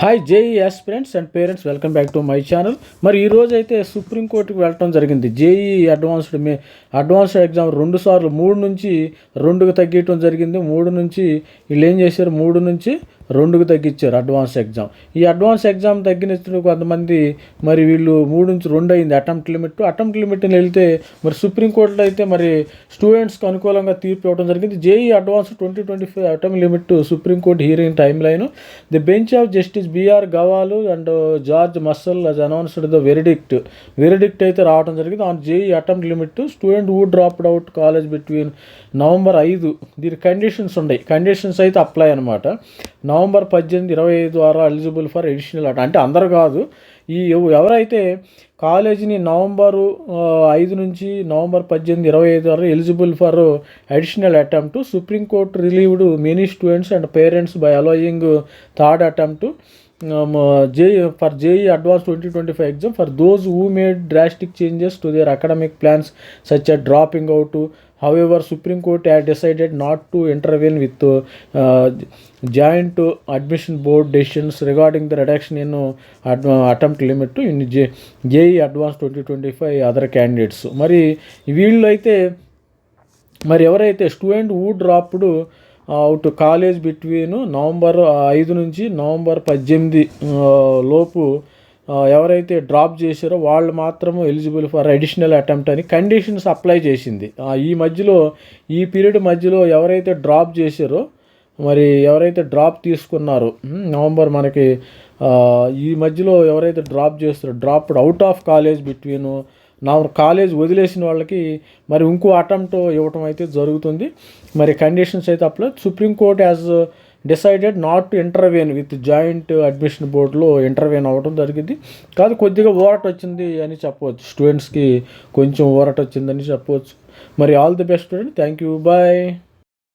Hi JE aspirants and parents welcome back to my channel మరి ఈ రోజు అయితే సుప్రీంకోర్టుకి వెళ్ళటం జరిగింది. JE advanced May advanced exam రెండు సార్లు మూడు నుంచి రెండుకు తగ్గించడం జరిగింది. మూడు నుంచి వీళ్ళు ఏం చేశారు? మూడు నుంచి రెండుకు తగ్గించారు అడ్వాన్స్ ఎగ్జామ్. ఈ అడ్వాన్స్ ఎగ్జామ్ తగ్గినప్పుడు కొంతమంది మరి వీళ్ళు మూడు నుంచి రెండు అయింది అటెంప్ట్ లిమిట్. అటెంప్ట్ లిమిట్ని వెళ్తే మరి సుప్రీంకోర్టులో అయితే మరి స్టూడెంట్స్కి అనుకూలంగా తీర్పు ఇవ్వడం జరిగింది. JEE advanced twenty twenty five attempt limit supreme court hearing time line. The bench of justice BR గవాలు and George మస్సల్ has announced the verdict verdict అయితే రావడం జరిగింది. On JEE attempt limit student would dropped out college between November ఐదు. దీని conditions ఉన్నాయి. Conditions అయితే apply అనమాట November November పద్దెనిమిది ఇరవై ఐదు ద్వారా ఎలిజిబుల్ ఫర్ ఎడిషనల్ అట అంటే అందరు కాదు ఈ ఎవరైతే కాలేజీని నవంబరు ఐదు నుంచి నవంబర్ పద్దెనిమిది ఇరవై ఐదు వరకు eligible for additional attempt supreme court relieved many students and parents by allowing third attempt JEE for JEE advanced twenty twenty five exam for those who made drastic changes to their academic plans such a dropping out however supreme court had decided not to intervene with joint admission board decisions regarding the reduction in attempt limit in J JEE advanced twenty twenty five other candidates మరి వీళ్ళు అయితే మరి ఎవరైతే student uh dropped out college between November ఐదు నుంచి November పద్దెనిమిది లోపు ఎవరైతే డ్రాప్ చేశారో వాళ్ళు మాత్రం ఎలిజిబుల్ ఫర్ అడిషనల్ అటెంప్ట్ అని కండిషన్స్ అప్లై చేసింది. ఈ మధ్యలో ఈ పీరియడ్ మధ్యలో ఎవరైతే డ్రాప్ చేశారో మరి ఎవరైతే డ్రాప్ తీసుకున్నారో నవంబర్ మనకి ఈ మధ్యలో ఎవరైతే డ్రాప్ చేస్తారో dropped out of college between నా కాలేజ్ వదిలేసిన వాళ్ళకి మరి ఇంకో అటెంప్ట్ ఇవ్వటం అయితే జరుగుతుంది. మరి కండిషన్స్ అయితే apply supreme court as decided not to intervene with joint admission బోర్డులో ఇంటర్వ్యూన్ అవ్వడం జరిగింది. కాదు కొద్దిగా ఊరట వచ్చింది అని చెప్పవచ్చు. స్టూడెంట్స్కి కొంచెం ఊరట వచ్చిందని చెప్పవచ్చు. మరి all the best student thank you bye